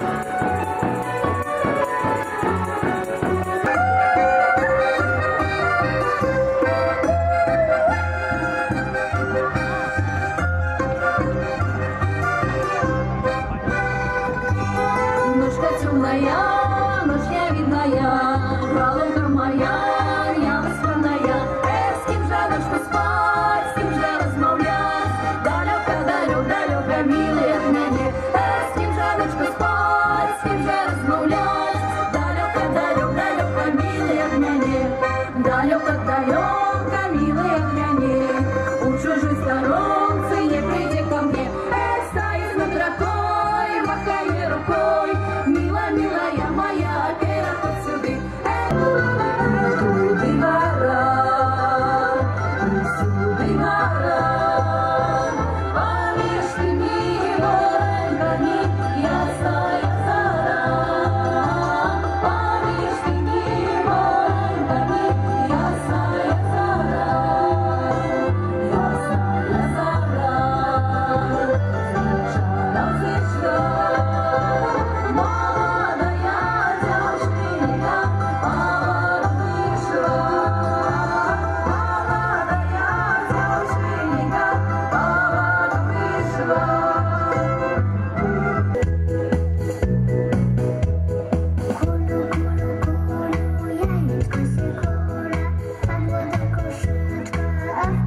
Bye.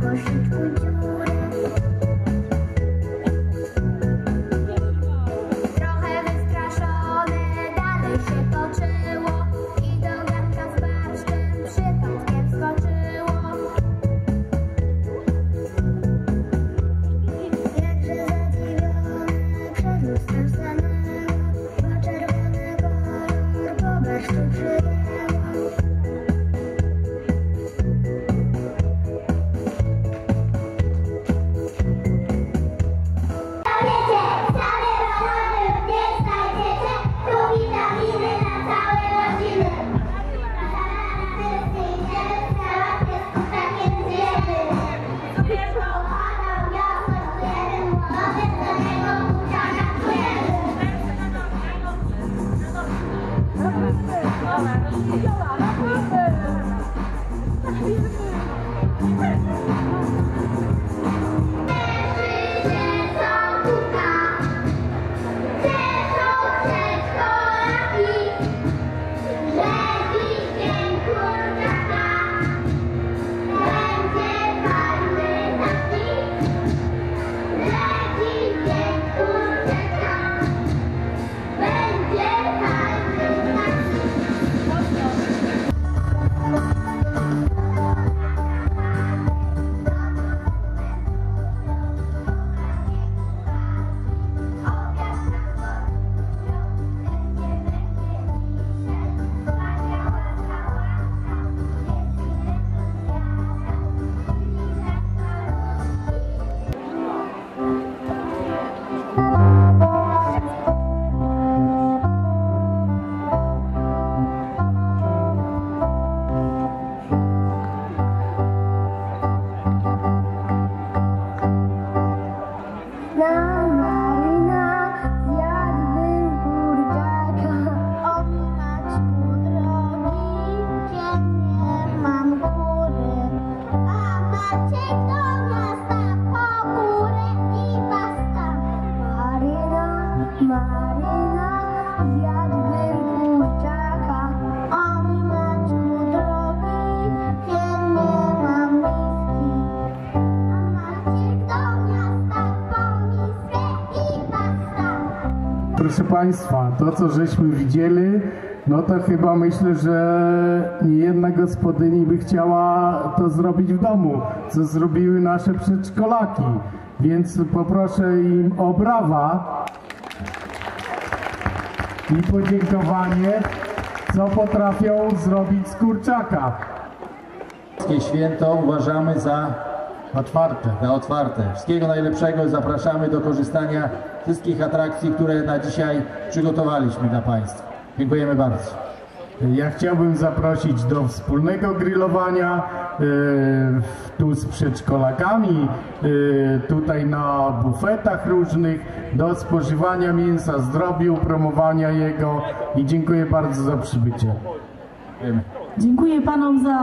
我是秃鹰你掉了 Proszę Państwa, to co żeśmy widzieli, no to chyba myślę, że niejedna gospodyni by chciała to zrobić w domu, co zrobiły nasze przedszkolaki. Więc poproszę im o brawa i podziękowanie, co potrafią zrobić z kurczaka. Święto uważamy za otwarte, otwarte. Wszystkiego najlepszego zapraszamy do korzystania z wszystkich atrakcji, które na dzisiaj przygotowaliśmy dla Państwa. Dziękujemy bardzo. Ja chciałbym zaprosić do wspólnego grillowania e, tu z przedszkolakami, e, tutaj na bufetach różnych, do spożywania mięsa zdrowiu, promowania jego i dziękuję bardzo za przybycie. Dziękuję panom za